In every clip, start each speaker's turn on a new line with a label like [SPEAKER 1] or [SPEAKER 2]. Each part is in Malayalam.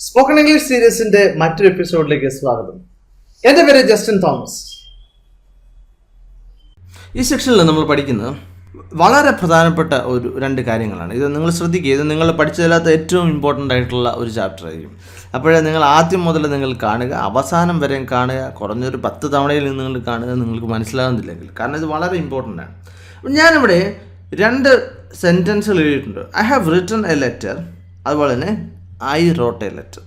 [SPEAKER 1] സ്പോക്കൺ ഇംഗ്ലീഷ് സീരീസിന്റെ മറ്റൊരു എപ്പിസോഡിലേക്ക് സ്വാഗതം. എന്റെ പേര് ജസ്റ്റിൻ തോമസ്.
[SPEAKER 2] ഈ സെക്ഷനിൽ നമ്മൾ പഠിക്കുന്നത് വളരെ പ്രധാനപ്പെട്ട ഒരു രണ്ട് കാര്യങ്ങളാണ്. ഇത് നിങ്ങൾ ശ്രദ്ധിക്കുക. ഇത് നിങ്ങൾ പഠിച്ചതിനകത്ത് ഏറ്റവും ഇമ്പോർട്ടന്റ് ആയിട്ടുള്ള ഒരു ചാപ്റ്റർ ആയിരിക്കും. അപ്പോഴേ നിങ്ങൾ ആദ്യം മുതൽ നിങ്ങൾ കാണുക അവസാനം വരെയും കാണുക കുറഞ്ഞൊരു പത്ത് തവണയിൽ നിങ്ങൾ കാണുക നിങ്ങൾക്ക് മനസ്സിലാകുന്നില്ലെങ്കിൽ കാരണം ഇത് വളരെ ഇമ്പോർട്ടന്റ് ആണ്. ഞാനിവിടെ രണ്ട് സെന്റൻസുകൾ എഴുതിയിട്ടുണ്ട്. I have written a letter അതുപോലെ തന്നെ ഐ റോട്ട് എ ലെറ്റർ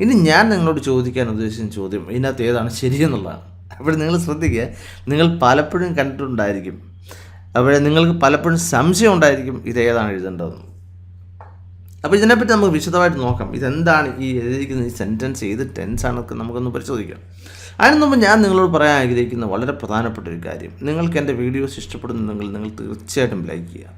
[SPEAKER 2] ഇനി ഞാൻ നിങ്ങളോട് ചോദിക്കാൻ ഉദ്ദേശിച്ച ചോദ്യം ഇതിനകത്ത് ഏതാണ് ശരിയെന്നുള്ളതാണ്. അപ്പോൾ നിങ്ങൾ ശ്രദ്ധിക്കുക നിങ്ങൾ പലപ്പോഴും കണ്ടിട്ടുണ്ടായിരിക്കും. അപ്പോൾ നിങ്ങൾക്ക് പലപ്പോഴും സംശയം ഉണ്ടായിരിക്കും ഇത് ഏതാണ് എഴുതേണ്ടതെന്ന്. അപ്പോൾ ഇതിനെപ്പറ്റി നമുക്ക് വിശദമായിട്ട് നോക്കാം. ഇതെന്താണ് ഈ എഴുതിയിരിക്കുന്ന ഈ സെന്റൻസ് ഏത് ടെൻസ് ആണൊക്കെ നമുക്കൊന്ന് പരിശോധിക്കാം. അതിന് മുമ്പ് ഞാൻ നിങ്ങളോട് പറയാൻ ആഗ്രഹിക്കുന്ന വളരെ പ്രധാനപ്പെട്ട ഒരു കാര്യം. നിങ്ങൾക്ക് എന്റെ വീഡിയോസ് ഇഷ്ടപ്പെടുന്നുണ്ടെങ്കിൽ നിങ്ങൾ തീർച്ചയായിട്ടും ലൈക്ക് ചെയ്യുക.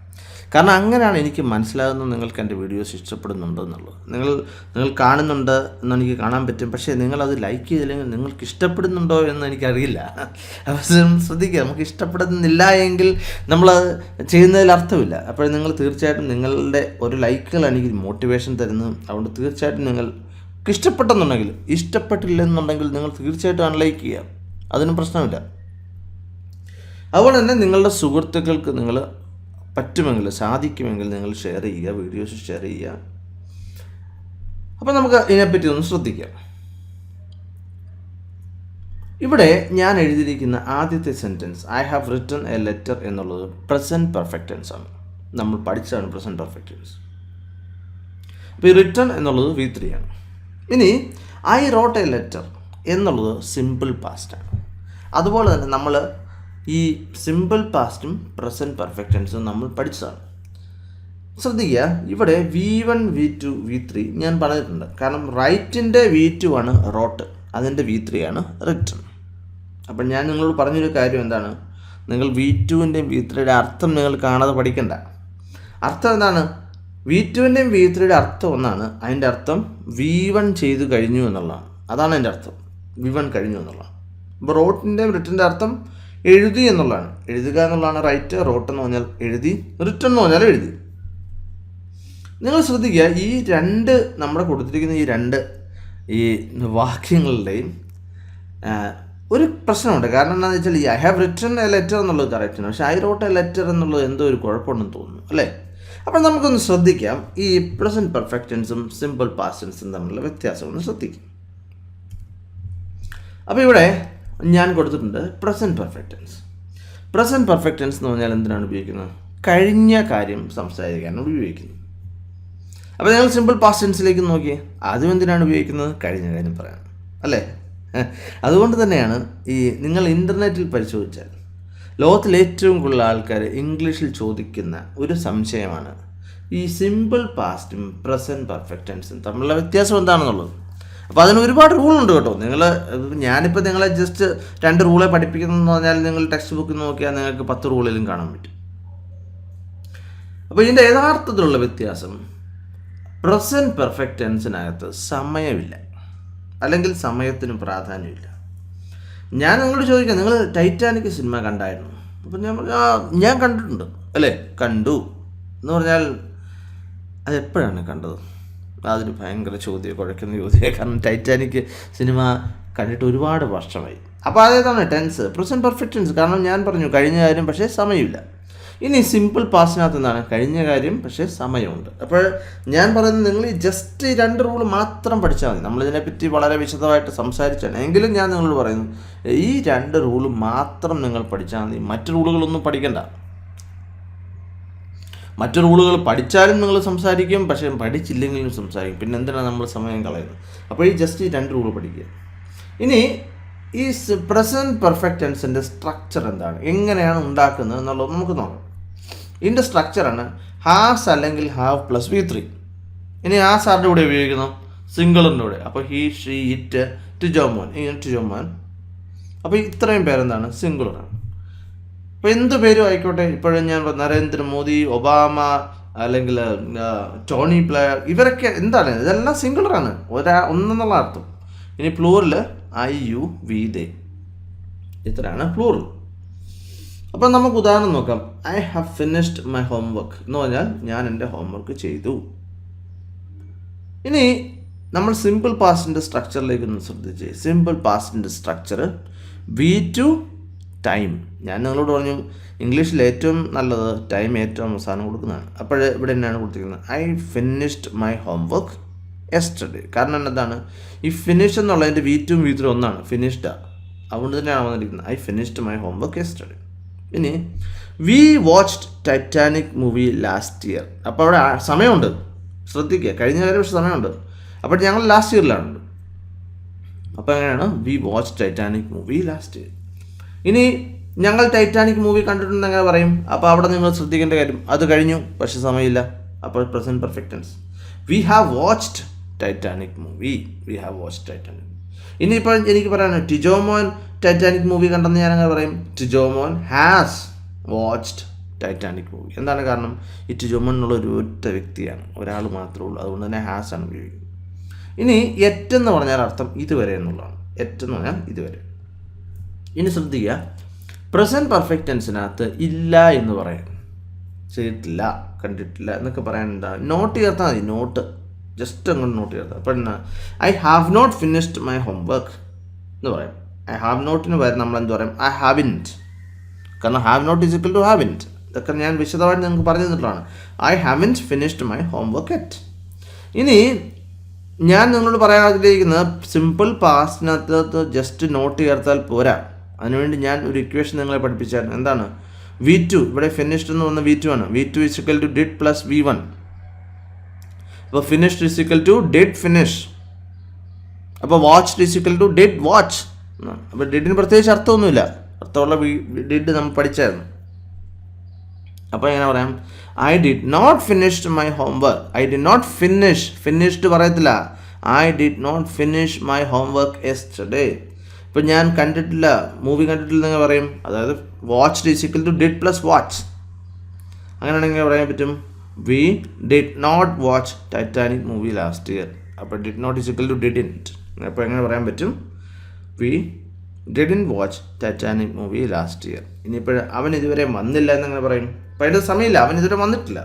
[SPEAKER 2] കാരണം അങ്ങനെയാണ് എനിക്ക് മനസ്സിലാകുന്നത് നിങ്ങൾക്ക് എന്റെ വീഡിയോസ് ഇഷ്ടപ്പെടുന്നുണ്ടോ എന്നുള്ളത്. നിങ്ങൾ നിങ്ങൾ കാണുന്നുണ്ട് എന്ന് എനിക്ക് കാണാൻ പറ്റും. പക്ഷേ നിങ്ങളത് ലൈക്ക് ചെയ്തില്ലെങ്കിൽ നിങ്ങൾക്ക് ഇഷ്ടപ്പെടുന്നുണ്ടോ എന്ന് എനിക്കറിയില്ല. അപ്പോൾ ശ്രദ്ധിക്കുക. നമുക്ക് ഇഷ്ടപ്പെടുന്നില്ല എങ്കിൽ നമ്മളത് ചെയ്യുന്നതിൽ അർത്ഥമില്ല. അപ്പോൾ നിങ്ങൾ തീർച്ചയായിട്ടും നിങ്ങളുടെ ഒരു ലൈക്കുകളാണ് എനിക്ക് മോട്ടിവേഷൻ തരുന്നത് അതുകൊണ്ട് തീർച്ചയായിട്ടും നിങ്ങൾ ഇഷ്ടപ്പെട്ടെന്നുണ്ടെങ്കിൽ ഇഷ്ടപ്പെട്ടില്ലെന്നുണ്ടെങ്കിൽ നിങ്ങൾ തീർച്ചയായിട്ടും അൺലൈക്ക് ചെയ്യുക. അതിനും പ്രശ്നമില്ല. അതുപോലെ തന്നെ നിങ്ങളുടെ സുഹൃത്തുക്കൾക്ക് നിങ്ങൾ പറ്റുമെങ്കിൽ സാധിക്കുമെങ്കിൽ നിങ്ങൾ ഷെയർ ചെയ്യുക വീഡിയോസ് ഷെയർ ചെയ്യുക. അപ്പോൾ നമുക്ക് ഇതിനെപ്പറ്റി ഒന്ന് ശ്രദ്ധിക്കാം. ഇവിടെ ഞാൻ എഴുതിയിരിക്കുന്ന ആദ്യത്തെ sentence I have written a letter എന്നുള്ളത് പ്രസന്റ് പെർഫെക്റ്റ് ടെൻസ് ആണ്. നമ്മൾ പഠിച്ചതാണ് പ്രസന്റ് പെർഫെക്റ്റ് ടെൻസ് അപ്പോൾ ഈ റിട്ടൺ എന്നുള്ളത് വി ത്രീ ആണ്. ഇനി ഐ റോട്ട് എ ലെറ്റർ എന്നുള്ളത് സിമ്പിൾ പാസ്റ്റാണ് അതുപോലെ തന്നെ നമ്മൾ ഈ സിമ്പിൾ പാസ്റ്റും പ്രസന്റ് പെർഫെക്റ്റ് ടെൻസും നമ്മൾ പഠിച്ചതാണ്. ശ്രദ്ധിക്കുക ഇവിടെ V one V two V three ഞാൻ പറഞ്ഞിട്ടുണ്ട്. കാരണം റൈറ്റിന്റെ വി ടു ആണ് റോട്ട് അതിന്റെ വി ത്രീ ആണ് റിട്ടേൺ അപ്പം ഞാൻ നിങ്ങളോട് പറഞ്ഞൊരു കാര്യം എന്താണ്? നിങ്ങൾ വി ടുവിന്റെയും വി ത്രീയുടെ അർത്ഥം നിങ്ങൾ കാണാതെ പഠിക്കണ്ട. അർത്ഥം എന്താണ്? വി ടുവിന്റെയും വി ത്രീയുടെ അർത്ഥം ഒന്നാണ്. അതിന്റെ അർത്ഥം വി വൺ ചെയ്തു കഴിഞ്ഞു എന്നുള്ളതാണ്. അതാണ് അതിന്റെ അർത്ഥം. വി വൺ കഴിഞ്ഞു എന്നുള്ളതാണ്. അപ്പോൾ റോട്ടിന്റെയും റിട്ടന്റെ അർത്ഥം എഴുതി എന്നുള്ളതാണ്. എഴുതുക എന്നുള്ളതാണ് റൈറ്റ് റോട്ട് എന്ന് പറഞ്ഞാൽ എഴുതി റിട്ടൺ എന്ന് പറഞ്ഞാൽ എഴുതി. നിങ്ങൾ ശ്രദ്ധിക്കുക ഈ രണ്ട് നമ്മുടെ കൊടുത്തിരിക്കുന്ന ഈ രണ്ട് ഈ വാക്യങ്ങളുടെയും ഒരു പ്രശ്നമുണ്ട്. കാരണം എന്താണെന്ന് വെച്ചാൽ ഈ I have written a letter എന്നുള്ളത് കറക്റ്റാണ് പക്ഷേ ഐ റോട്ട് എ ലെറ്റർ എന്നുള്ളത് എന്തോ ഒരു കുഴപ്പമുണ്ടെന്ന് തോന്നുന്നു അല്ലേ? അപ്പോൾ നമുക്കൊന്ന് ശ്രദ്ധിക്കാം. ഈ പ്രസന്റ് പെർഫെക്റ്റൻസും സിമ്പിൾ പാസ്റ്റൻസും തമ്മിലുള്ള വ്യത്യാസം ഒന്ന് ശ്രദ്ധിക്കാം. അപ്പോൾ ഇവിടെ ഞാൻ കൊടുത്തിട്ടുണ്ട് പ്രസന്റ് പെർഫെക്റ്റൻസ് പ്രസന്റ് ടെൻസ് എന്ന് പറഞ്ഞാൽ എന്തിനാണ് ഉപയോഗിക്കുന്നത്? കഴിഞ്ഞ കാര്യം സംസാരിക്കാനാണ് ഉപയോഗിക്കുന്നത്. അപ്പോൾ നിങ്ങൾ സിമ്പിൾ പാസ്റ്റ് ടെൻസിലേക്ക് നോക്കി അതും എന്തിനാണ് ഉപയോഗിക്കുന്നത്? കഴിഞ്ഞ കാര്യം പറയാം അല്ലേ? അതുകൊണ്ട് തന്നെയാണ് ഈ നിങ്ങൾ ഇന്റർനെറ്റിൽ പരിശോധിച്ചാൽ ലോകത്തിൽ ഏറ്റവും കൂടുതൽ ആൾക്കാർ ഇംഗ്ലീഷിൽ ചോദിക്കുന്ന ഒരു സംശയമാണ് ഈ സിമ്പിൾ പാസ്റ്റും പ്രസന്റ് പെർഫെക്റ്റ് ടെൻസും തമ്മിലുള്ള വ്യത്യാസം എന്താണെന്നുള്ളത്. അപ്പോൾ അതിന് ഒരുപാട് റൂളുണ്ട് കേട്ടോ. നിങ്ങൾ ഞാനിപ്പോൾ നിങ്ങളെ ജസ്റ്റ് രണ്ട് റൂളെ പഠിപ്പിക്കുന്നതെന്ന് പറഞ്ഞാൽ നിങ്ങൾ ടെക്സ്റ്റ് ബുക്ക് നോക്കിയാൽ നിങ്ങൾക്ക് പത്ത് റൂളിലും കാണാൻ പറ്റും. അപ്പോൾ ഇതിന്റെ യഥാർത്ഥത്തിലുള്ള വ്യത്യാസം പ്രസന്റ് പെർഫെക്റ്റ് ടെൻസിനകത്ത് സമയമില്ല. അല്ലെങ്കിൽ സമയത്തിന് പ്രാധാന്യമില്ല. ഞാൻ നിങ്ങളോട് ചോദിക്കാം നിങ്ങൾ ടൈറ്റാനിക് സിനിമ കണ്ടായിരുന്നു? അപ്പം ഞാൻ ഞാൻ കണ്ടിട്ടുണ്ട്. അല്ലേ? കണ്ടു. എന്ന് പറഞ്ഞാൽ അത് എപ്പോഴാണ് കണ്ടത്? അതിന് ഭയങ്കര ചോദ്യം കുഴക്കുന്ന ചോദ്യം കാരണം ടൈറ്റാനിക് സിനിമ കണ്ടിട്ട് ഒരുപാട് വർഷമായി. അപ്പോൾ അതേതാണ് ടെൻസ് പ്രസന്റ് ടെൻസ് കാരണം ഞാൻ പറഞ്ഞു കഴിഞ്ഞ കാര്യം പക്ഷേ സമയമില്ല. ഇനി സിമ്പിൾ പാസിനകത്ത് നിന്നാണ്. കഴിഞ്ഞ കാര്യം പക്ഷേ സമയമുണ്ട്. അപ്പോൾ ഞാൻ പറയുന്നത് നിങ്ങൾ ജസ്റ്റ് രണ്ട് റൂൾ മാത്രം പഠിച്ചാൽ മതി. നമ്മളിതിനെപ്പറ്റി വളരെ വിശദമായിട്ട് സംസാരിച്ചാണ്. എങ്കിലും ഞാൻ നിങ്ങളോട് പറയുന്നു ഈ രണ്ട് റൂൾ മാത്രം നിങ്ങൾ പഠിച്ചാൽ മതി. മറ്റ് റൂളുകളൊന്നും പഠിക്കണ്ട. മറ്റു റൂളുകൾ പഠിച്ചാലും നിങ്ങൾ സംസാരിക്കും പക്ഷേ പഠിച്ചില്ലെങ്കിലും സംസാരിക്കും. പിന്നെ എന്തിനാണ് നമ്മൾ സമയം കളയുന്നത്? അപ്പോൾ ഈ ജസ്റ്റ് ഈ രണ്ട് റൂൾ പഠിക്കുക. ഇനി ഈ പ്രസന്റ് പെർഫെക്റ്റ് ടെൻസിന്റെ സ്ട്രക്ചർ എന്താണ്? എങ്ങനെയാണ് ഉണ്ടാക്കുന്നത് എന്നുള്ളത് നമുക്ക് നോക്കാം. ഇതിന്റെ സ്ട്രക്ചറാണ് ഹാസ് അല്ലെങ്കിൽ ഹാവ് പ്ലസ് വി ത്രീ ഇനി ഹാസ് ആരുടെ കൂടെ ഉപയോഗിക്കുന്നു? സിംഗിളിന്റെ കൂടെ. അപ്പോൾ ഹീ ഷീ ഇറ്റ് ടു ജോമോൻ. ഇങ്ങനെ ടു ജോമോൻ. അപ്പോൾ ഇത്രയും പേരെന്താണ്? സിംഗിളറാണ് അപ്പോൾ എന്ത് പേരും ആയിക്കോട്ടെ? ഇപ്പോഴും ഞാൻ നരേന്ദ്രമോദി ഒബാമ അല്ലെങ്കിൽ ടോണി പ്ലെയർ ഇവരൊക്കെ എന്താണ്? ഇതെല്ലാം സിംഗിളറാണ് ഒരാ ഒന്നെന്നുള്ള അർത്ഥം. ഇനി plural I you we they ഇത്രയാണ് പ്ലൂറൽ അപ്പം നമുക്ക് ഉദാഹരണം നോക്കാം. I have finished my homework എന്ന് പറഞ്ഞാൽ ഞാൻ എന്റെ ഹോംവർക്ക് ചെയ്തു. ഇനി നമ്മൾ സിമ്പിൾ പാസ്റ്റിന്റെ സ്ട്രക്ചറിലേക്ക് ഒന്ന് ശ്രദ്ധിച്ച്. സിമ്പിൾ പാസ്റ്റിന്റെ സ്ട്രക്ചർ വി ടു ടൈം. ഞാൻ നിങ്ങളോട് പറഞ്ഞു ഇംഗ്ലീഷിൽ ഏറ്റവും നല്ലത് ടൈം ഏറ്റവും അവസാനം കൊടുക്കുന്നതാണ്. അപ്പോൾ ഇവിടെ തന്നെയാണ് കൊടുത്തിരിക്കുന്നത്? I finished my homework yesterday കാരണം എന്താണ്? ഈ ഫിനിഷ് എന്നുള്ളതിന്റെ വി ടും വി ഒന്നാണ്. ഫിനിഷ്ഡാണ് അതുകൊണ്ട് തന്നെയാണ് വന്നിരിക്കുന്നത്. I finished my homework yesterday ഇനി we watched Titanic movie last year. അപ്പോൾ അവിടെ സമയമുണ്ട്. ശ്രദ്ധിക്കുക. കഴിഞ്ഞ കാര്യം പക്ഷേ സമയമുണ്ട്. അപ്പോൾ ഞങ്ങൾ ലാസ്റ്റ് ഇയറിലാണ്. അപ്പോൾ എങ്ങനെയാണ്? We watch Titanic movie last year. ഇനി ഞങ്ങൾ ടൈറ്റാനിക് മൂവി കണ്ടിട്ടുണ്ടെന്ന് എങ്ങനെ പറയും? അപ്പോൾ അവിടെ നിങ്ങൾ ശ്രദ്ധിക്കേണ്ട കാര്യം അത് കഴിഞ്ഞു പക്ഷേ സമയമില്ല. അപ്പോൾ present perfect tense we have watched Titanic movie we have watched Titanic ഇനിയിപ്പോൾ എനിക്ക് പറയാനാണ് ടിജോമോൻ ടൈറ്റാനിക് മൂവി കണ്ടെന്ന് ഞാൻ അങ്ങനെ പറയും? Tijomon has watched Titanic movie എന്താണ് കാരണം? ഈ ടിജോമോൻ എന്നുള്ള ഒരു ഒറ്റ വ്യക്തിയാണ്. ഒരാൾ മാത്രമേ ഉള്ളൂ. അതുകൊണ്ട് തന്നെ ഹാസ് ആണ് ഉപയോഗിക്കുന്നത്. ഇനി എറ്റെന്ന് പറഞ്ഞാൽ അർത്ഥം ഇതുവരെ എന്നുള്ളതാണ്. എറ്റെന്ന് പറഞ്ഞാൽ ഇതുവരെ. ഇനി ശ്രദ്ധിക്കുക. പ്രസന്റ് പെർഫെക്റ്റ് ടെൻസിനകത്ത് ഇല്ല എന്ന് പറയും. ചെയ്തിട്ടില്ല കണ്ടിട്ടില്ല എന്നൊക്കെ എന്താ നോട്ട് ചേർത്താൽ മതി നോട്ട് ജസ്റ്റ് അങ്ങോട്ട് നോട്ട് ചേർത്താൽ അപ്പം എന്നാ? I have not finished my homework എന്ന് പറയും. ഐ ഹാവ് നോട്ടിന് പകരം നമ്മൾ എന്ത് പറയും? ഐ ഹാവ് ഇന്റ് കാരണം have not is equal to haven't ഇതൊക്കെ ഞാൻ വിശദമായിട്ട് നിങ്ങൾക്ക് പറഞ്ഞു തന്നിട്ടുള്ളതാണ്. I haven't finished my homework yet ഇനി ഞാൻ നിങ്ങളോട് പറയാൻ ആഗ്രഹിക്കുന്നത് സിമ്പിൾ പാസ്റ്റിനകത്ത് ജസ്റ്റ് നോട്ട് ചേർത്താൽ പോരാ. അതിനുവേണ്ടി ഞാൻ ഒരു ഇക്വേഷൻ നിങ്ങളെ പഠിപ്പിച്ചായിരുന്നു. എന്താണ്? വി ടു ഇവിടെ ഫിനിഷ്ഡ് എന്ന് പറഞ്ഞ വി ടു ആണ്. V two is equal to did plus V one അപ്പോൾ finished is equal to did finish അപ്പോൾ watch is equal to did watch അപ്പോൾ ഡിഡിന് പ്രത്യേകിച്ച് അർത്ഥമൊന്നുമില്ല. അർത്ഥമുള്ള ഡിഡ് നമ്മൾ പഠിച്ചായിരുന്നു. അപ്പോൾ എങ്ങനെ പറയാം? I did not finished my homework I did not finish finished പറയത്തില്ല. I did not finish my homework yesterday ഇപ്പം ഞാൻ കണ്ടിട്ടില്ല മൂവി കണ്ടിട്ടില്ല എന്ന് പറയും. അതായത് watch is equal to did plus watch അങ്ങനെയാണെങ്കിൽ പറയാൻ പറ്റും we did not watch Titanic movie last year അപ്പോൾ did not is equal to didn't അപ്പോൾ എങ്ങനെ പറയാൻ പറ്റും we didn't watch Titanic movie last year ഇനിയിപ്പോൾ അവൻ ഇതുവരെ വന്നില്ല എന്നങ്ങനെ പറയും. പഴയ സമയമില്ല അവൻ ഇതുവരെ വന്നിട്ടില്ല.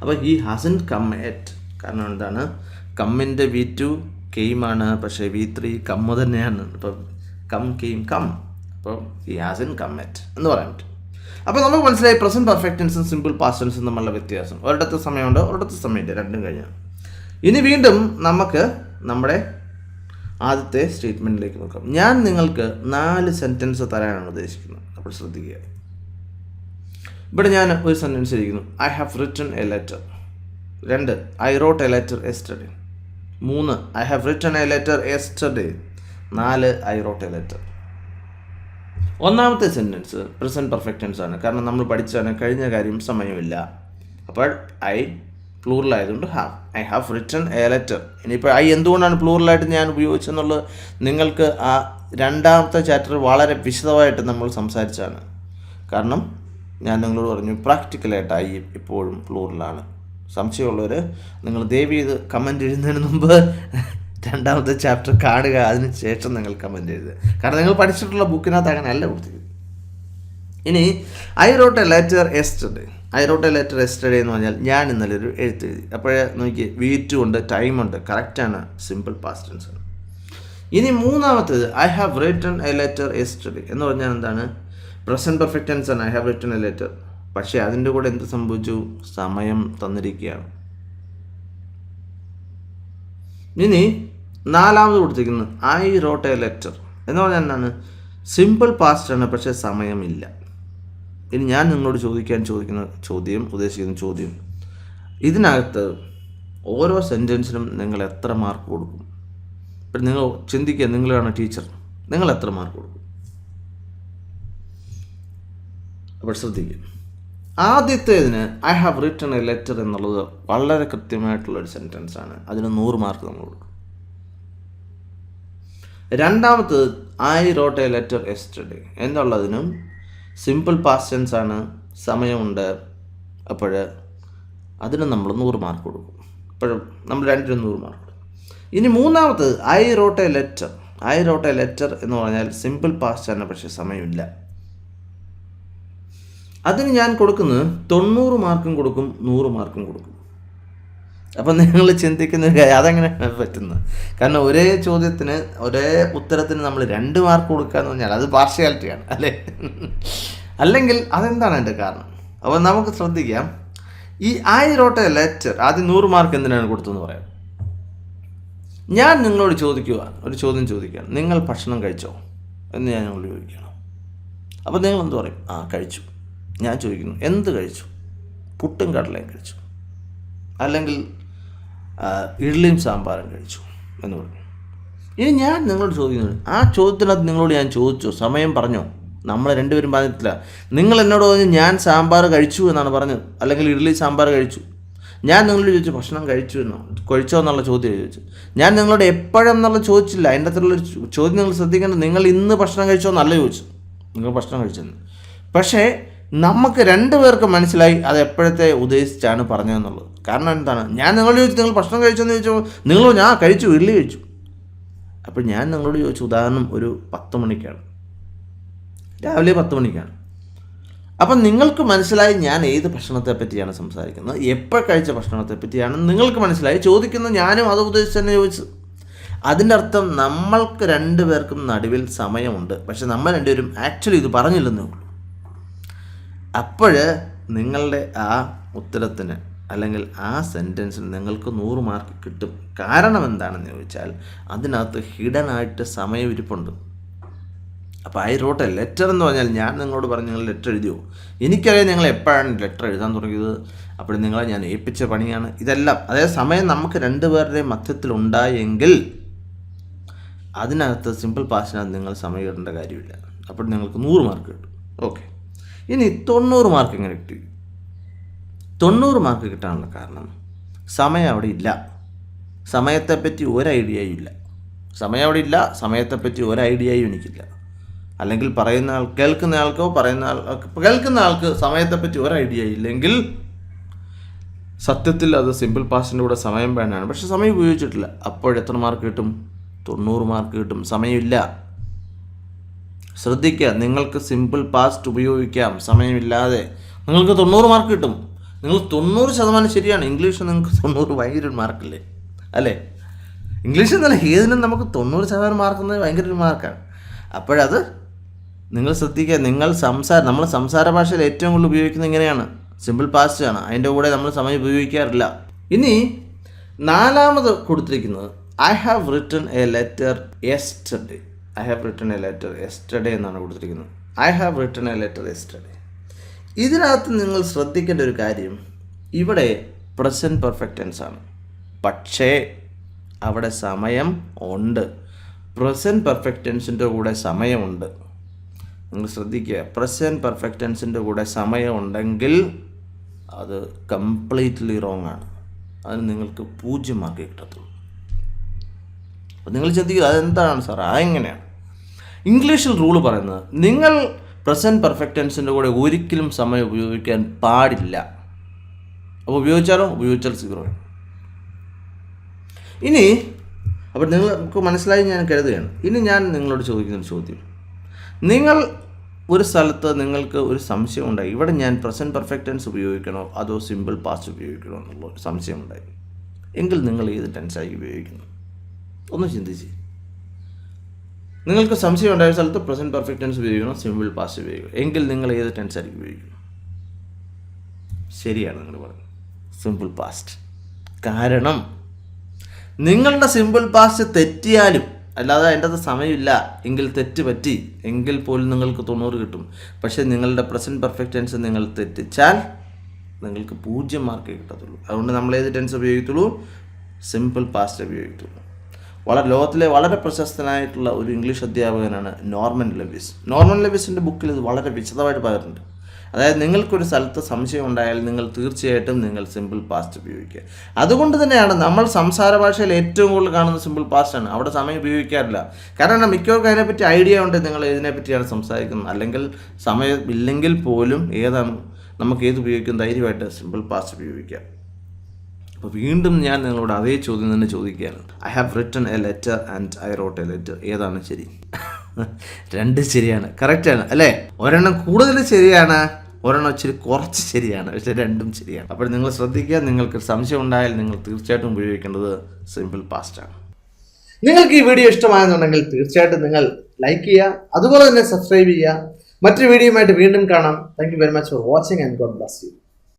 [SPEAKER 2] അപ്പോൾ ഈ ഹാസൻ കം എറ്റ് കാരണം എന്താണ്? കമ്മിന്റെ വി ടു കെയിമാണ് പക്ഷേ വി ത്രീ കമ്മ് തന്നെയാണ്. ഇപ്പം കം കെയിം കം. അപ്പോൾ ഹാസ് ഇൻ കം എറ്റ് എന്ന് പറയാൻ പറ്റും അപ്പോൾ നമുക്ക് മനസ്സിലായി പ്രസന്റ് പെർഫെക്റ്റ് ടെൻസും സിമ്പിൾ പാസ്റ്റ് ടെൻസും തമ്മിലുള്ള വ്യത്യാസം. ഒരിടത്ത് സമയമുണ്ട് ഒരിടത്ത് സമയമില്ല. രണ്ടും കഴിഞ്ഞാൽ ഇനി വീണ്ടും നമുക്ക് നമ്മുടെ ആദ്യത്തെ സ്റ്റേറ്റ്മെന്റിലേക്ക് നോക്കാം. ഞാൻ നിങ്ങൾക്ക് നാല് സെന്റൻസ് തരാനാണ് ഉദ്ദേശിക്കുന്നത്. അപ്പോൾ ശ്രദ്ധിക്കുക. ഇവിടെ ഞാൻ ഒരു സെന്റൻസ് ഇരിക്കുന്നു I have written a letter രണ്ട് I wrote a letter yesterday മൂന്ന് I have written a letter yesterday നാല് ഐ റോട്ട് എ ലെറ്റർ ഒന്നാമത്തെ സെന്റൻസ് പ്രസന്റ് പെർഫെക്റ്റ് ടെൻസ് ആണ്. കാരണം നമ്മൾ പഠിച്ചാണ് കഴിഞ്ഞ കാര്യം സമയമില്ല. അപ്പോൾ ഐ പ്ലൂറൽ ആയതുകൊണ്ട് have I have written a letter ഇനിയിപ്പോൾ ഐ എന്തുകൊണ്ടാണ് പ്ലൂറലായിട്ട് ഞാൻ ഉപയോഗിച്ചെന്നുള്ളത് നിങ്ങൾക്ക് ആ രണ്ടാമത്തെ ചാപ്റ്റർ വളരെ വിശദമായിട്ട് നമ്മൾ സംസാരിച്ചാണ് കാരണം ഞാൻ നിങ്ങളോട് പറഞ്ഞു പ്രാക്ടിക്കലായിട്ട് ഐ ഇപ്പോഴും പ്ലൂറലാണ് സംശയമുള്ളവർ നിങ്ങൾ ദയവ് ചെയ്ത് കമന്റ് എഴുതുന്നതിന് മുമ്പ് രണ്ടാമത്തെ ചാപ്റ്റർ കാണുക. അതിന് ശേഷം നിങ്ങൾ കമന്റ് എഴുതുക. കാരണം നിങ്ങൾ പഠിച്ചിട്ടുള്ള ബുക്കിനകത്ത് അങ്ങനെ അല്ല കൊടുത്തിരിക്കുന്നത് ഇനി I wrote a letter yesterday I wrote a letter yesterday എന്ന് പറഞ്ഞാൽ ഞാൻ ഇന്നലെ ഒരു എഴുത്ത് എഴുതി. അപ്പോഴേ നോക്കി വീറ്റും ഉണ്ട് ടൈമുണ്ട് കറക്റ്റാണ് സിമ്പിൾ പാസ്റ്റ് ടെൻസ് ആണ്. ഇനി മൂന്നാമത്തേത് I have written a letter yesterday എന്ന് പറഞ്ഞാൽ എന്താണ്? പ്രസന്റ് പെർഫെക്റ്റ് ടെൻസ് ആണ്. I have written a letter പക്ഷേ അതിന്റെ കൂടെ എന്ത് സംഭവിച്ചു? സമയം തന്നിരിക്കുകയാണ്. ഇനി നാലാമത് കൊടുത്തിരിക്കുന്നത് ഐ റോട്ട് എ ലെറ്റർ എന്ന് പറഞ്ഞാൽ എന്താണ്? സിമ്പിൾ പാസ്റ്റ് ആണ് പക്ഷേ സമയമില്ല. ഇനി ഞാൻ നിങ്ങളോട് ചോദിക്കാൻ ചോദിക്കുന്ന ചോദ്യം ഉദ്ദേശിക്കുന്ന ചോദ്യം. ഇതിനകത്ത് ഓരോ സെന്റൻസിനും നിങ്ങൾ എത്ര മാർക്ക് കൊടുക്കും? ഇപ്പം നിങ്ങൾ ചിന്തിക്കുക നിങ്ങളാണ് ടീച്ചർ നിങ്ങൾ എത്ര മാർക്ക് കൊടുക്കും? അപ്പോൾ ശ്രദ്ധിക്കുക. ആദ്യത്തേതിന് I have written a letter എന്നുള്ളത് വളരെ കൃത്യമായിട്ടുള്ളൊരു സെന്റൻസാണ് അതിന് നൂറ് മാർക്ക് നമ്മൾ കൊടുക്കും. രണ്ടാമത്തത് I wrote a letter yesterday എന്നുള്ളതിനും simple past tense ആണ് സമയമുണ്ട് അപ്പോൾ അതിന് നമ്മൾ നൂറ് മാർക്ക് കൊടുക്കും. അപ്പോഴും നമ്മൾ രണ്ടിനും നൂറ് മാർക്ക് കൊടുക്കും. ഇനി മൂന്നാമത്തത് I wrote a letter I wrote a letter എന്ന് പറഞ്ഞാൽ സിമ്പിൾ പാസ്റ്റ് ആണ് പക്ഷേ സമയമില്ല. അതിന് ഞാൻ കൊടുക്കുന്നത് തൊണ്ണൂറ് മാർക്കും കൊടുക്കും നൂറ് മാർക്കും കൊടുക്കും. അപ്പം നിങ്ങൾ ചിന്തിക്കുന്ന ഒരു കാര്യം അതെങ്ങനെയാണ് പറ്റുന്നത് കാരണം ഒരേ ചോദ്യത്തിന് ഒരേ ഉത്തരത്തിന് നമ്മൾ രണ്ട് മാർക്ക് കൊടുക്കുക എന്ന് പറഞ്ഞാൽ അത് പാർഷ്യാലിറ്റിയാണ് അല്ലേ? അല്ലെങ്കിൽ അതെന്താണ് എന്റെ കാരണം? അപ്പോൾ നമുക്ക് ശ്രദ്ധിക്കാം. ഈ ഐ റോട്ട് ലെറ്റർ ആദ്യം നൂറ് മാർക്ക് എന്തിനാണ് കൊടുത്തതെന്ന് പറയാം. ഞാൻ നിങ്ങളോട് ചോദിക്കുക ഒരു ചോദ്യം ചോദിക്കുകയാണ് നിങ്ങൾ ഭക്ഷണം കഴിച്ചോ എന്ന് ഞാൻ നിങ്ങളോട് ചോദിക്കണം അപ്പോൾ നിങ്ങൾ എന്ത് പറയും? ആ കഴിച്ചു. ഞാൻ ചോദിക്കുന്നു എന്ത് കഴിച്ചു? പുട്ടും കടലയും കഴിച്ചു. അല്ലെങ്കിൽ ഇഡ്ലിയും സാമ്പാറും കഴിച്ചു എന്ന് പറഞ്ഞു. ഇനി ഞാൻ നിങ്ങളോട് ചോദിക്കുന്നത് ആ ചോദ്യത്തിനകത്ത് നിങ്ങളോട് ഞാൻ ചോദിച്ചു? സമയം പറഞ്ഞോ? നമ്മൾ രണ്ടുപേരും പറഞ്ഞിട്ടില്ല. നിങ്ങൾ എന്നോട് പറഞ്ഞു ഞാൻ സാമ്പാർ കഴിച്ചു എന്നാണ് പറഞ്ഞത്. അല്ലെങ്കിൽ ഇഡ്ഡലി സാമ്പാർ കഴിച്ചു. ഞാൻ നിങ്ങളോട് ചോദിച്ചു ഭക്ഷണം കഴിച്ചു എന്നോ? കഴിച്ചോ എന്നുള്ള ചോദ്യം ചോദിച്ചു. ഞാൻ നിങ്ങളോട് എപ്പോഴും എന്നുള്ള ചോദിച്ചില്ല. അതിന്റെ അത്രയുള്ള ചോദ്യം നിങ്ങൾ ശ്രദ്ധിക്കേണ്ടത് നിങ്ങൾ ഇന്ന് ഭക്ഷണം കഴിച്ചോ എന്നല്ല ചോദിച്ചു നിങ്ങൾ ഭക്ഷണം കഴിച്ചെന്ന്. പക്ഷേ നമുക്ക് രണ്ടുപേർക്ക് മനസ്സിലായി അത് എപ്പോഴത്തെ ഉദ്ദേശിച്ചാണ് പറഞ്ഞതെന്നുള്ളത്. കാരണം എന്താണ്? ഞാൻ നിങ്ങളോട് ചോദിച്ചു നിങ്ങൾ ഭക്ഷണം കഴിച്ചെന്ന് ചോദിച്ചു നിങ്ങൾ ഞാൻ കഴിച്ചു ഇല്ല കഴിച്ചു. അപ്പോൾ ഞാൻ നിങ്ങളോട് ചോദിച്ചു ഉദാഹരണം ഒരു പത്ത് മണിക്കാണ്. രാവിലെ പത്ത് മണിക്കാണ്. അപ്പം നിങ്ങൾക്ക് മനസ്സിലായി ഞാൻ ഏത് ഭക്ഷണത്തെ പറ്റിയാണ് സംസാരിക്കുന്നത്? എപ്പോൾ കഴിച്ച ഭക്ഷണത്തെ പറ്റിയാണ് നിങ്ങൾക്ക് മനസ്സിലായി? ചോദിക്കുന്ന ഞാനും അത് ഉദ്ദേശിച്ച് തന്നെ ചോദിച്ചത് അതിന്റെ അർത്ഥം നമ്മൾക്ക് രണ്ടുപേർക്കും നടുവിൽ സമയമുണ്ട്. പക്ഷെ നമ്മൾ രണ്ടുപേരും ആക്ച്വലി ഇത് പറഞ്ഞില്ലെന്നേ ഉള്ളൂ. അപ്പോൾ നിങ്ങളുടെ ആ ഉത്തരത്തിന് അല്ലെങ്കിൽ ആ സെന്റൻസിന് നിങ്ങൾക്ക് നൂറ് മാർക്ക് കിട്ടും. കാരണം എന്താണെന്ന് ചോദിച്ചാൽ അതിനകത്ത് ഹിഡനായിട്ട് സമയവിരിപ്പുണ്ട്. അപ്പോൾ ഐ റോട്ട് എ ലെറ്റർ എന്ന് പറഞ്ഞാൽ ഞാൻ നിങ്ങളോട് പറഞ്ഞു നിങ്ങൾ ലെറ്റർ എഴുതിയോ? എനിക്കറിയാം നിങ്ങൾ എപ്പോഴാണ് ലെറ്റർ എഴുതാൻ തുടങ്ങിയത്. അപ്പോൾ നിങ്ങളെ ഞാൻ ഏൽപ്പിച്ച പണിയാണ്. ഇതെല്ലാം അതായത് സമയം നമുക്ക് രണ്ടുപേരുടെയും മധ്യത്തിലുണ്ടായെങ്കിൽ അതിനകത്ത് സിമ്പിൾ പാസിനകത്ത് നിങ്ങൾ സമയം ഇടേണ്ട കാര്യമില്ല. അപ്പോൾ നിങ്ങൾക്ക് നൂറ് മാർക്ക് കിട്ടും. ഓക്കെ ഇനി തൊണ്ണൂറ് മാർക്ക് എങ്ങനെ കിട്ടി. തൊണ്ണൂറ് മാർക്ക് കിട്ടാനുള്ള കാരണം സമയം അവിടെ ഇല്ല. സമയത്തെപ്പറ്റി ഒരു ഐഡിയയും ഇല്ല. സമയം അവിടെ ഇല്ല സമയത്തെപ്പറ്റി ഒരു ഐഡിയയും എനിക്കില്ല. അല്ലെങ്കിൽ പറയുന്ന ആൾ കേൾക്കുന്ന ആൾക്കോ പറയുന്ന ആൾ കേൾക്കുന്ന ആൾക്ക് സമയത്തെപ്പറ്റി ഒരു ഐഡിയ ഇല്ലെങ്കിൽ സത്യത്തിൽ അത് സിമ്പിൾ പാസ്റ്റിന്റെ കൂടെ സമയം വേണമാണ് പക്ഷെ സമയം ഉപയോഗിച്ചിട്ടില്ല. അപ്പോൾ എത്ര മാർക്ക് കിട്ടും? തൊണ്ണൂറ് മാർക്ക് കിട്ടും. സമയമില്ല ശ്രദ്ധിക്കുക നിങ്ങൾക്ക് സിമ്പിൾ പാസ്റ്റ് ഉപയോഗിക്കാം സമയമില്ലാതെ. നിങ്ങൾക്ക് തൊണ്ണൂറ് മാർക്ക് കിട്ടും. നിങ്ങൾ തൊണ്ണൂറ് ശതമാനം ശരിയാണ്. ഇംഗ്ലീഷ് നിങ്ങൾക്ക് തൊണ്ണൂറ് ഭയങ്കര ഒരു മാർക്കല്ലേ അല്ലേ? ഇംഗ്ലീഷ് എന്നല്ല ഏതിനും നമുക്ക് തൊണ്ണൂറ് ശതമാനം മാർക്ക് എന്നത് ഭയങ്കര ഒരു മാർക്കാണ് അപ്പോഴത് നിങ്ങൾ ശ്രദ്ധിക്കുക നിങ്ങൾ സംസാരം നമ്മൾ സംസാര ഭാഷയിൽ ഏറ്റവും കൂടുതൽ ഉപയോഗിക്കുന്നത് ഇങ്ങനെയാണ് സിമ്പിൾ പാസ്റ്റ് ആണ്. അതിന്റെ കൂടെ നമ്മൾ സമയം ഉപയോഗിക്കാറില്ല. ഇനി നാലാമത് കൊടുത്തിരിക്കുന്നത് I have written a letter yesterday I have written a letter yesterday എന്നാണ് കൊടുത്തിരിക്കുന്നത്. I have written a letter yesterday ഇതിനകത്ത് നിങ്ങൾ ശ്രദ്ധിക്കേണ്ട ഒരു കാര്യം ഇവിടെ പ്രസന്റ് പെർഫെക്റ്റ് ടെൻസ് ആണ്. പക്ഷേ അവിടെ സമയം ഉണ്ട്. പ്രസന്റ് പെർഫെക്റ്റ് ടെൻസിന്റെ കൂടെ സമയമുണ്ട്. നിങ്ങൾ ശ്രദ്ധിക്കുക പ്രസന്റ് പെർഫെക്റ്റ് ടെൻസിന്റെ കൂടെ സമയം ഉണ്ടെങ്കിൽ അത് കംപ്ലീറ്റ്ലി റോങ് ആണ്. അതിന് നിങ്ങൾക്ക് പൂജ്യം മാർക്ക് കിട്ടത്തുള്ളൂ നിങ്ങൾ ചിന്തിക്കുക അതെന്താണ് സാർ അതെങ്ങനെയാണ്? ഇംഗ്ലീഷിൽ റൂൾ പറയുന്നത് നിങ്ങൾ പ്രസന്റ് പെർഫെക്റ്റ് ടെൻസിന്റെ കൂടെ ഒരിക്കലും സമയം ഉപയോഗിക്കാൻ പാടില്ല. അപ്പോൾ ഉപയോഗിച്ചാലോ? ഉപയോഗിച്ചാൽ സീറോ ഇനി അപ്പോൾ നിങ്ങൾക്ക് മനസ്സിലായി ഞാൻ കരുതുകയാണ്. ഇനി ഞാൻ നിങ്ങളോട് ചോദിക്കുന്ന ചോദ്യം. നിങ്ങൾ ഒരു സ്ഥലത്ത് നിങ്ങൾക്ക് ഒരു സംശയം ഉണ്ടായി. ഇവിടെ ഞാൻ പ്രസന്റ് പെർഫെക്റ്റ് ടെൻസ് ഉപയോഗിക്കണോ? അതോ സിമ്പിൾ പാസ്റ്റ് ഉപയോഗിക്കണോ? എന്നുള്ള ഒരു സംശയം ഉണ്ടായി. എങ്കിൽ നിങ്ങൾ ഏത് ടെൻസായി ഉപയോഗിക്കുന്നു? ഒന്ന് ചിന്തിച്ച്. നിങ്ങൾക്ക് സംശയം ഉണ്ടായ സ്ഥലത്ത് പ്രസന്റ് പെർഫെക്റ്റ് ടെൻസ് ഉപയോഗിക്കണം സിമ്പിൾ പാസ്റ്റ് ഉപയോഗിക്കണം. എങ്കിൽ നിങ്ങൾ ഏത് ടെൻസ് ആയിരിക്കും ഉപയോഗിക്കും ശരിയാണ് നിങ്ങൾ പറഞ്ഞത്. സിമ്പിൾ പാസ്റ്റ് കാരണം നിങ്ങളുടെ സിമ്പിൾ പാസ്റ്റ് തെറ്റിയാലും അല്ലാതെ അതിന്റെ അത് സമയമില്ല. എങ്കിൽ തെറ്റ് പറ്റി. എങ്കിൽ പോലും നിങ്ങൾക്ക് തൊണ്ണൂറ് കിട്ടും. പക്ഷേ നിങ്ങളുടെ പ്രസന്റ് പെർഫെക്റ്റ് ടെൻസ് നിങ്ങൾ തെറ്റിച്ചാൽ നിങ്ങൾക്ക് പൂജ്യം മാർക്ക് കിട്ടത്തുള്ളൂ. അതുകൊണ്ട് നമ്മൾ ഏത് ടെൻസ് ഉപയോഗിക്കുള്ളൂ സിമ്പിൾ പാസ്റ്റ് ഉപയോഗിക്കുള്ളൂ വളരെ ലോകത്തിലെ വളരെ പ്രശസ്തനായിട്ടുള്ള ഒരു ഇംഗ്ലീഷ് അധ്യാപകനാണ് നോർമൻ ലെവിസ്. നോർമൻ ലെവിസിന്റെ ബുക്കിൽ ഇത് വളരെ വിശദമായിട്ട് പറഞ്ഞിട്ടുണ്ട്. അതായത് നിങ്ങൾക്കൊരു സ്ഥലത്ത് സംശയം ഉണ്ടായാൽ നിങ്ങൾ തീർച്ചയായിട്ടും നിങ്ങൾ സിമ്പിൾ പാസ്റ്റ് ഉപയോഗിക്കുക. അതുകൊണ്ട് തന്നെയാണ് നമ്മൾ സംസാര ഭാഷയിൽ ഏറ്റവും കൂടുതൽ കാണുന്ന സിമ്പിൾ പാസ്റ്റ് ആണ്. അവിടെ സമയം ഉപയോഗിക്കാറില്ല. കാരണം മിക്കവർക്കും അതിനെപ്പറ്റി ഐഡിയ ഉണ്ട്. നിങ്ങൾ ഇതിനെപ്പറ്റിയാണ് സംസാരിക്കുന്നത്. അല്ലെങ്കിൽ സമയം ഇല്ലെങ്കിൽ പോലും ഏതാണ് നമുക്ക് ഏത് ഉപയോഗിക്കും ധൈര്യമായിട്ട് സിമ്പിൾ പാസ്റ്റ് ഉപയോഗിക്കാം. അപ്പോൾ വീണ്ടും ഞാൻ നിങ്ങളോട് അതേ ചോദ്യം തന്നെ ചോദിക്കുകയാണ്. I have written a letter and I wrote a letter ഏതാണ് ശരി? രണ്ട് ശരിയാണ്. കറക്റ്റാണ് അല്ലേ? ഒരെണ്ണം കൂടുതൽ ശരിയാണ് ഒരെണ്ണം ഇച്ചിരി കുറച്ച് ശരിയാണ്. പക്ഷെ രണ്ടും ശരിയാണ്. അപ്പോൾ നിങ്ങൾ ശ്രദ്ധിക്കുക നിങ്ങൾക്ക് സംശയം ഉണ്ടായാൽ നിങ്ങൾ തീർച്ചയായിട്ടും ഉപയോഗിക്കേണ്ടത് സിമ്പിൾ പാസ്റ്റാണ്
[SPEAKER 1] നിങ്ങൾക്ക് ഈ വീഡിയോ ഇഷ്ടമായെന്നുണ്ടെങ്കിൽ തീർച്ചയായിട്ടും നിങ്ങൾ ലൈക്ക് ചെയ്യുക അതുപോലെ തന്നെ സബ്സ്ക്രൈബ് ചെയ്യുക. മറ്റൊരു വീഡിയോയുമായിട്ട് വീണ്ടും കാണാം. Thank you very much for watching and God bless you